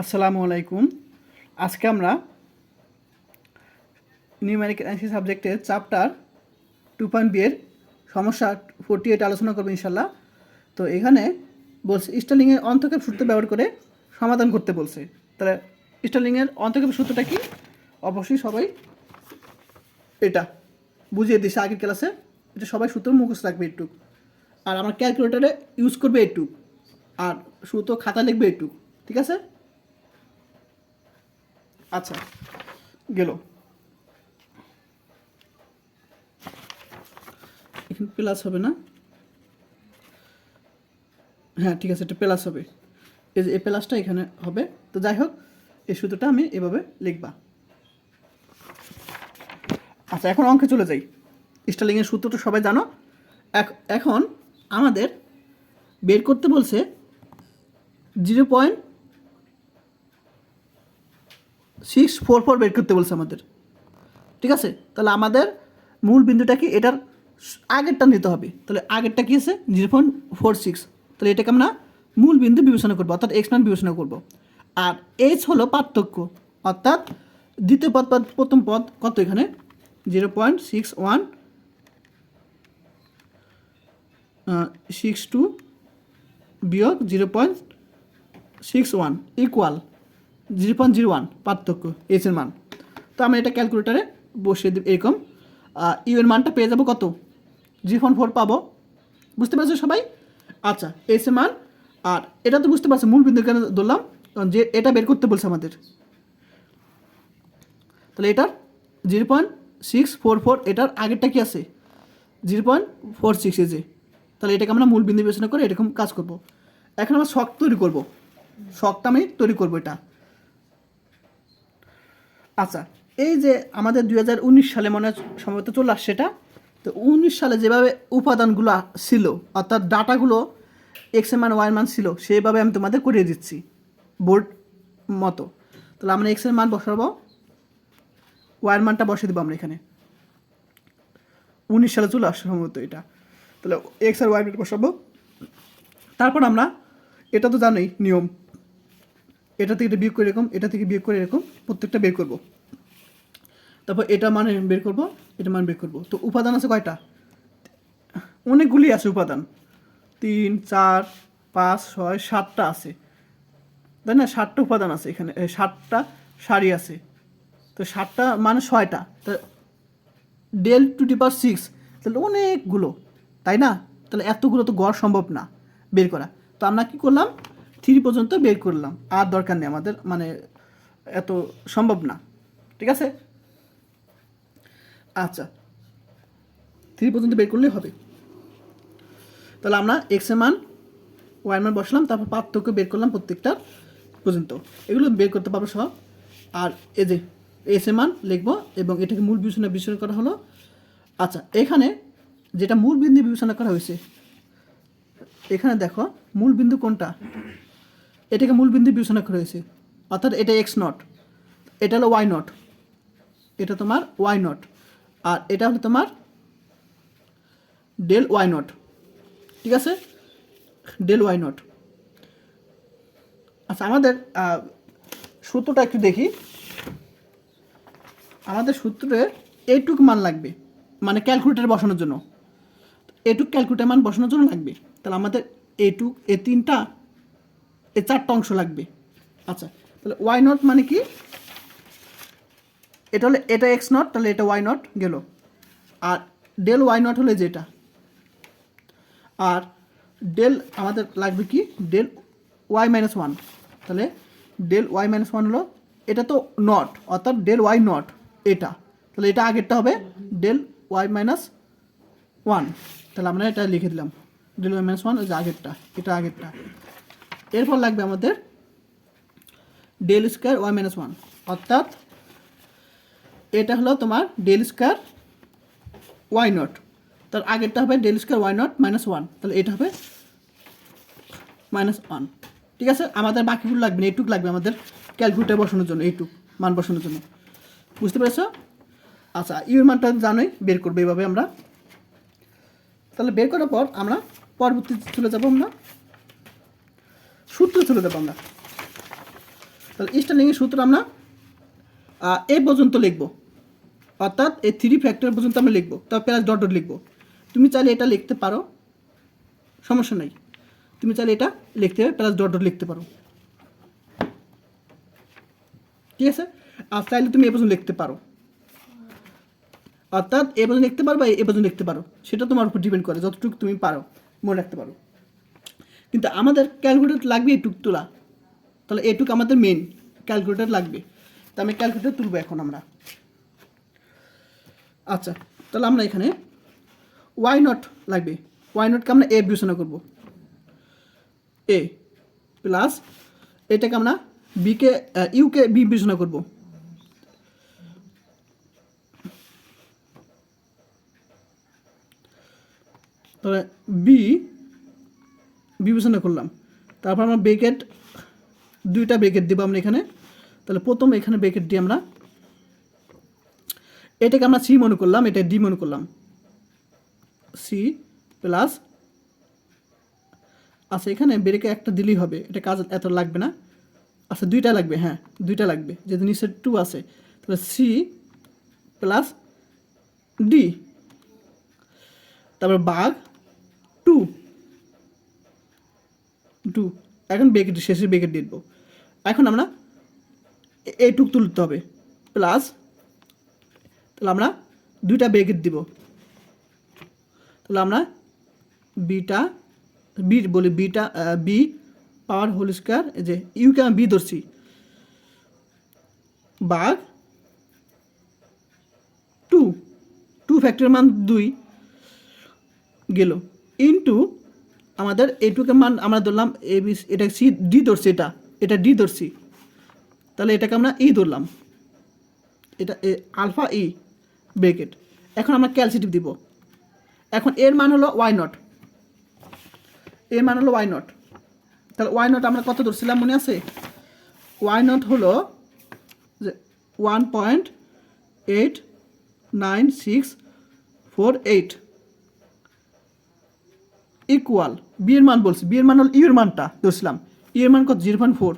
আসসালামু আলাইকুম। আজকে আমরা নিউমেরিক অ্যান্সি সাবজেক্টের চ্যাপ্টার টু পয়েন্ট বিয়ের সমস্যা ফোরটি এইট আলোচনা করব ইনশাল্লাহ তো এখানে বলছে স্টার্লিংয়ের অন্তক্ষেপ সূত্র ব্যবহার করে সমাধান করতে বলছে। তাহলে স্টার্লিংয়ের অন্তক্ষেপ সূত্রটা কি? অবশ্যই সবাই এটা বুঝিয়ে দিছে, আগের ক্লাসে এটা সবাই সূত্র মুখস্থ রাখবে একটু। আর আমার ক্যালকুলেটারে ইউজ করবে একটু। আর সূত্র খাতা লিখবে একটু, ঠিক আছে? আচ্ছা গেল। এখানে প্লাস হবে না? হ্যাঁ ঠিক আছে, এটা প্লাস হবে। এই যে, এই প্লাসটা এখানে হবে। তো যাই হোক, এই সূত্রটা আমি এভাবে লিখবা। আচ্ছা এখন অঙ্কে চলে যাই। স্টার্লিংয়ের সূত্রটা সবাই জানো। এখন আমাদের বের করতে বলছে zero point six four four বের করতে বলছে আমাদের। ঠিক আছে? তাহলে আমাদের মূল বিন্দুটা কি? এটার আগেরটা নিতে হবে। তাহলে আগেরটা কি আছে? জিরো পয়েন্ট ফোর সিক্স তাহলে এটাকে আমরা মূল বিন্দু বিবেচনা করব, অর্থাৎ এক্স মান বিবেচনা করব। আর এইচ হলো পার্থক্য, অর্থাৎ দ্বিতীয় পদ প্রথম পদ কত এখানে? Zero point six one six two বিয়োগ zero point six one equal zero point zero one পার্থক্য এইচ এর মান। তো আমরা এটা ক্যালকুলেটারে বসিয়ে দেব এরকম। ইউ এর মানটা পেয়ে যাব কত? জিরো পয়েন্ট ফোর পাবো। বুঝতে পারছ সবাই? আচ্ছা এইচ এর মান। আর এটা তো বুঝতে পারছ, মূল বিন্দু কেন ধরলাম যে এটা বের করতে বলছে আমাদের। তাহলে এটার zero point six four four, এটার আগেরটা কি আছে? জিরো পয়েন্ট ফোর সিক্স এজে তাহলে এটাকে আমরা মূল বিন্দু বিবেচনা করে এরকম কাজ করব। এখন আমরা শখ তৈরি করব। শখটা আমি তৈরি করব এটা। আচ্ছা এই যে আমাদের দু হাজার উনিশ সালে মনে সম্ভবত চলে আসছে এটা, তো উনিশ সালে যেভাবে উপাদানগুলো ছিল, অর্থাৎ ডাটাগুলো এক্সের মান ওয়াই মান ছিল, সেইভাবে আমি তোমাদের করিয়ে দিচ্ছি, বোর্ড মতো। তাহলে আমরা এক্সের মান বসাবো ওয়ার মানটা বসে দেবো আমরা এখানে। উনিশ সালে চলে আসছে সম্ভবত এটা। তাহলে এক্স আর ওয়াই বসাবো। তারপর আমরা, এটা তো জানোই, নিয়ম। এটা থেকে এটা বিয়োগ করে এরকম, এটা থেকে বিয়োগ করে এরকম, প্রত্যেকটা বের করব। তারপর এটা মানে বের করব, এটা মান বের করব। তো উপাদান আছে কয়টা? অনেকগুলি আছে উপাদান। তিন, চার, পাঁচ, ছয়, সাতটা আছে। তাই না? সাতটা উপাদান আছে এখানে সাতটা সারি আছে। তো সাতটা মানে ছয়টা। তা del to t power six, তাহলে অনেকগুলো। তাই না? তাহলে এতগুলো তো গড় সম্ভব না বের করা। তো আমরা কী করলাম? থ্রি পর্যন্ত বের করলাম। আর দরকার নেই আমাদের মানে এত সম্ভব না। ঠিক আছে? আচ্ছা। থ্রি পর্যন্ত বের করলেই হবে। তাহলে আমরা এক্সের মান ওয়াই মান বসলাম, তারপর পার্থক্য বের করলাম প্রত্যেকটার পর্যন্ত। এগুলো বের করতে পারব সব। আর এই যে এস এর মান লিখব এবং এটাকে মূল বিবেচনা বিবেচনা করা হলো। আচ্ছা এখানে যেটা মূল বিন্দু বিবেচনা করা হয়েছে, এখানে দেখো মূল বিন্দু কোনটা? এটাকে মূল বিন্দু বিবেচনা করা হয়েছে। অর্থাৎ এটা এক্স নট এটা হলো ওয়াই নট এটা তোমার ওয়াই নট আর এটা হলো তোমার ডেল ওয়াই নট ঠিক আছে? ডেল ওয়াই নট আচ্ছা আমাদের সূত্রটা একটু দেখি। আমাদের সূত্রে এইটুক মান লাগবে মানে ক্যালকুলেটার বসানোর জন্য। এটুক ক্যালকুলেটার মান বসানোর জন্য লাগবে। তাহলে আমাদের এটুক এ তিনটা এ চারটা অংশ লাগবে। আচ্ছা তাহলে ওয়াই নট মানে কি? এটা হলে, এটা এক্স নট তাহলে এটা ওয়াই নট গেল। আর ডেল ওয়াই নট হলে যেটা। আর ডেল আমাদের লাগবে কি? ডেল ওয়াই মাইনাস ওয়ান তাহলে ডেল ওয়াই মাইনাস ওয়ান হলো, এটা তো নট অর্থাৎ ডেল ওয়াই নট এটা। তাহলে এটা আগেরটা হবে ডেল ওয়াই মাইনাস ওয়ান তাহলে আমরা এটা লিখে দিলাম। ডেল ওয়াই মাইনাস ওয়ান আগেরটা, এটা আগেরটা। এরপর লাগবে আমাদের del square y minus one অর্থাৎ এটা হলো তোমার ডেল স্কোয়ার ওয়াই নট তার আগেরটা হবে del square Y nought minus one তাহলে এটা হবে মাইনাস ওয়ান ঠিক আছে? আমাদের বাকিগুলো লাগবে না, এইটুক লাগবে আমাদের ক্যালকুলেটার বসানোর জন্য, এইটুক মান বসানোর জন্য। বুঝতে পেরেছ? আচ্ছা ইউর মানটা জানোই, বের করব এইভাবে আমরা। তাহলে বের করার পর আমরা পরবর্তীতে চলে যাব আমরা। সূত্র চলে যাব আমরা। তাহলে স্টার্লিংয়ের সূত্র আমরা এ পর্যন্ত লিখব। অর্থাৎ এই থ্রি ফ্যাক্টর পর্যন্ত আমরা লিখব। তারপর প্লাস ডট ডট লিখব। তুমি চাইলে এটা লিখতে পারো। সমস্যা নাই। তুমি চাইলে এটা লিখতে হবে প্লাস ডট ডট লিখতে পারো। ঠিক আছে? আর চাইলে তুমি এ পর্যন্ত লিখতে পারো। অর্থাৎ এ পর্যন্ত লিখতে পারো বা এ পর্যন্ত লিখতে পারো। সেটা তোমার উপর ডিপেন্ড করে, যতটুকু তুমি পারো। মনে রাখতে পারো। কিন্তু আমাদের ক্যালকুলেটর লাগবে এটুক তোলা। তাহলে এটুক আমাদের মেন ক্যালকুলেটর লাগবে। তা আমি ক্যালকুলেটর তুলবো এখন আমরা। আচ্ছা তাহলে আমরা এখানে ওয়াই নট লাগবে। ওয়াই নটকে আমরা এ বিবেচনা করব। এ প্লাস এটাকে আমরা বিকে ইউকে বি বিবেচনা করব। তাহলে বি বিবেচনা করলাম। তারপর আমরা ব্রেকেট দুইটা ব্রেকেট দেবো আমরা এখানে। তাহলে প্রথম এখানে ব্রেকেট দিই আমরা এটাকে আমরা সি মনে করলাম এটা ডি মনে করলাম। সি প্লাস আচ্ছা এখানে ব্রেকে একটা দিলেই হবে। এটা কাজ এত লাগবে না। আচ্ছা দুইটা লাগবে হ্যাঁ দুইটা লাগবে। যেহেতু নিচে টু আছে, তাহলে সি প্লাস ডি তারপর বাঘ টু টু, এখন বেকেট শেষে বেকেট দিয়ে দেবো। এখন আমরা এইটুক তুলতে হবে। প্লাস, তাহলে আমরা দুইটা ব্রেকেট দিব। তাহলে আমরা বিটা, বি বলি beta B power whole square যে ইউকে আমি বি ধরছি। বাঘ টু টু ফ্যাক্টরের মান দুই গেল। ইনটু আমাদের এইটুকের মান আমরা ধরলাম এ, বি এটা সি, ডি ধরছি এটা। এটা ডি ধরছি। তাহলে এটাকে আমরা ই ধরলাম। এটা এ, আলফা ই ব্রেকেট এখন আমরা ক্যালসিটিভ দিব। এখন এর মান হলো ওয়াই নট। এর মান হলো ওয়াই নট। তাহলে ওয়াই নট আমরা কত ধরছিলাম মনে আছে? ওয়াই নট হলো যে one point eight nine six four eight. Equal বিয়ের মান বলছি বিয়ের মান হল ইউর মানটা, ধরছিলাম। ইয়ের মান কত? Zero point four.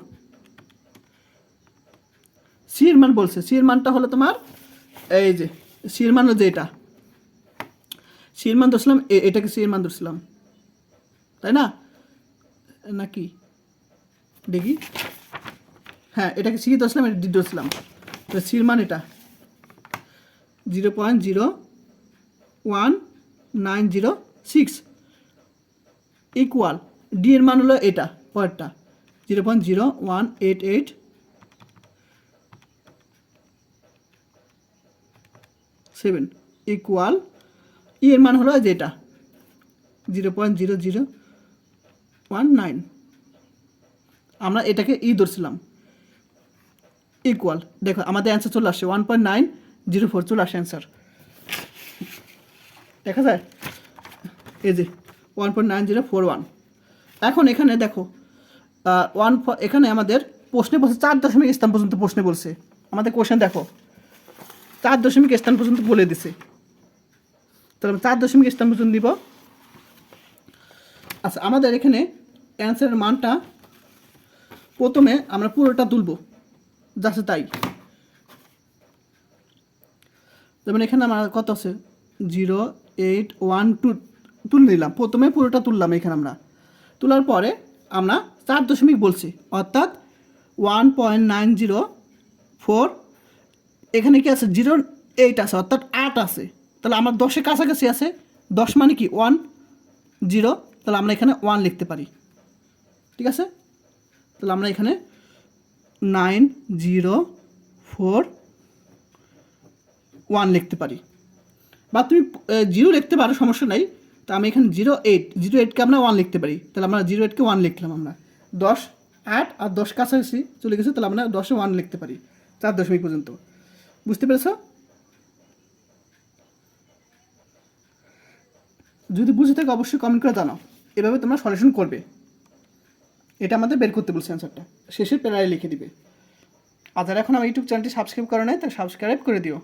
সি এর মান বলছে সি এর মানটা হলো তোমার, এই যে সি এর মান হলো যে এটা সি মান ধরছিলাম এটাকে সি এর মান ধরছিলাম। তাই না? নাকি দেখি। হ্যাঁ এটাকে সি ধরছিলাম এটা ডি ধরছিলাম। তো সি এর মান এটা। Zero point zero one nine zero six. Equal D এর মান হলো এটা, পরেরটা zero point zero one eight eight seven equal E এর মান হলো যেটা zero point zero zero one nine আমরা এটাকে ই ধরছিলাম ইকুয়াল দেখো আমাদের অ্যান্সার চলে আসছে one point nine zero four চলে আসে অ্যান্সার দেখা যায়? এই যে one point nine zero four one এখন এখানে দেখো ওয়ান এখানে আমাদের প্রশ্নে বলছে, চার দশমিক স্থান পর্যন্ত প্রশ্নে বলছে। আমাদের কোশ্চেন দেখো, চার দশমিক স্থান পর্যন্ত বলে দিছে। তাহলে আমরা চার দশমিক স্থান পর্যন্ত দিব আচ্ছা আমাদের এখানে অ্যান্সারের মানটা প্রথমে আমরা পুরোটা তুলব যাচ্ছে তাই। যেমন এখানে আমার কত আছে? জিরো এইট ওয়ান টু তুলে নিলাম প্রথমে পুরোটা তুললাম এখানে আমরা। তোলার পরে আমরা চার দশমিক বলছি। অর্থাৎ one point nine zero four এখানে কি আছে? জিরো এইট আছে, অর্থাৎ আট আছে। তাহলে আমার দশের কাছাকাছি আছে। দশ মানে কি? ওয়ান জিরো তাহলে আমরা এখানে ওয়ান লিখতে পারি। ঠিক আছে? তাহলে আমরা এখানে নাইন জিরো ফোর ওয়ান লিখতে পারি। বা তুমি জিরো লিখতে পারো, সমস্যা নাই। তো আমি এখানে জিরো এইট জিরো এইটকে আমরা ওয়ান লিখতে পারি। তাহলে আমরা জিরো এইটকে ওয়ান লিখলাম আমরা। দশ আট আর দশ কাছাকাছি চলে গেছে, তাহলে আমরা দশে ওয়ান লিখতে পারি, চার দশমিক পর্যন্ত। বুঝতে পেরেছ? যদি বুঝে থাকে, অবশ্যই কমেন্ট করে জানাও। এভাবে তোমরা সলিউশন করবে। এটা আমাদের বের করতে বলছে অ্যান্সারটা শেষে প্রায় লিখে দিবে। আর যারা এখন আমার ইউটিউব চ্যানেলটি সাবস্ক্রাইব করে নাই তাহলে সাবস্ক্রাইব করে দিও।